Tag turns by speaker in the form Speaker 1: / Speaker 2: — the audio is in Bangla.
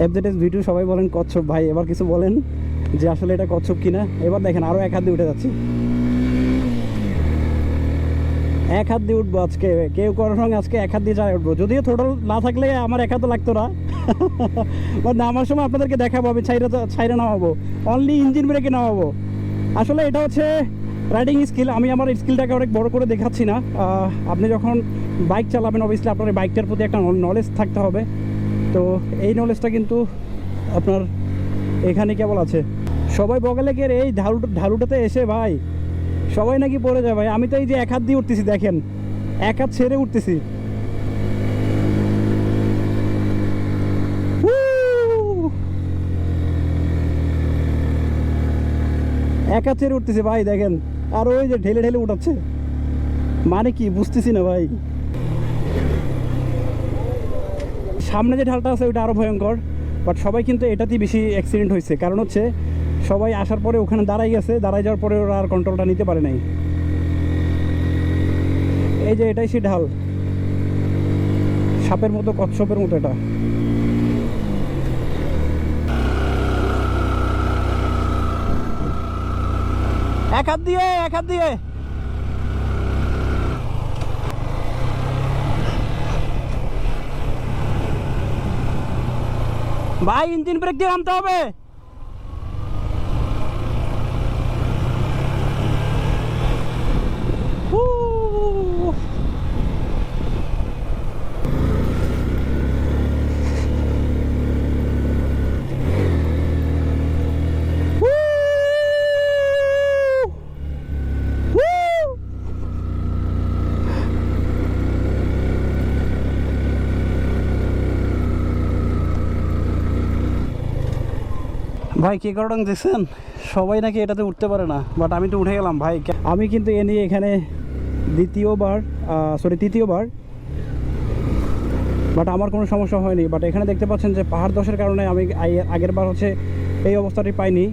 Speaker 1: এফজেডএস ভিডিও সবাই বলেন কচ্ছপ। ভাই, এবার কিছু বলেন যে আসলে এটা কচ্ছপ কিনা। এবার দেখেন আরও এক হাত দিয়ে উঠে যাচ্ছি। এক হাত দিয়ে উঠবো আজকে। কেউ কারোর সঙ্গে আজকে এক হাত দিয়ে যায় উঠবো। যদিও টোটাল না থাকলে আমার এক হাতও লাগতো না। বাট নামার সময় আপনাদেরকে দেখাবো, আমি ছাইরা ছাইরা নামাবো। অনলি ইঞ্জিন ব্রেকে নামাবো। আসলে এটা হচ্ছে রাইডিং স্কিল আমি আমার স্কিলটাকে অনেক বড় করে দেখাচ্ছি না। আপনি যখন বাইক চালাবেন অবভিয়াসলি আপনার বাইকটার প্রতি একটা নলেজ থাকতে হবে। তো এই নলেজটা কিন্তু আপনার এখানে কেবল আছে। সবাই বগলে গিয়ে এই ঢালু, ঢালুটাতে এসে ভাই, সবাই নাকি পড়ে যায় ভাই। আমি তো এই যে এক হাত দিয়ে উঠতেছি, দেখেন, এক হাত ছেড়ে উঠতেছি! এক হাত ছেড়ে উঠতেছি ভাই, দেখেন। আর ওই যে ঢেলে ঢেলে উঠাচ্ছে। মানে কি, বুঝতেছি না ভাই। সামনে যে ঢালটা আছে, ওইটা আরও ভয়ঙ্কর বাট সবাই কিন্তু এটাতেই বেশি অ্যাক্সিডেন্ট হয়েছে। কারণ হচ্ছে, সবাই আসার পরে ওখানে দাঁড়াই গেছে দাঁড়াই যাওয়ার পরে ওরা আর কন্ট্রোলটা নিতে পারে নাই। এই যে এটাই সেই ঢাল। সাপের মতো, কচ্ছপের মতো এটা। এক হাত দিয়ে, এক হাত দিয়ে। ভাই ইঞ্জিন ব্রেক দিয়ে নামতে হবে ভাই, কে কারণ দেখছেন সবাই নাকি এটাতে উঠতে পারে না বাট আমি তো উঠে গেলাম, ভাই। আমি কিন্তু এ নিয়ে এখানে দ্বিতীয়বার সরি তৃতীয়বার বাট আমার কোনো সমস্যা হয়নি। বাট এখানে দেখতে পাচ্ছেন যে পাহাড় দশের কারণে আমি আগের বার হচ্ছে এই অবস্থাটি পাইনি।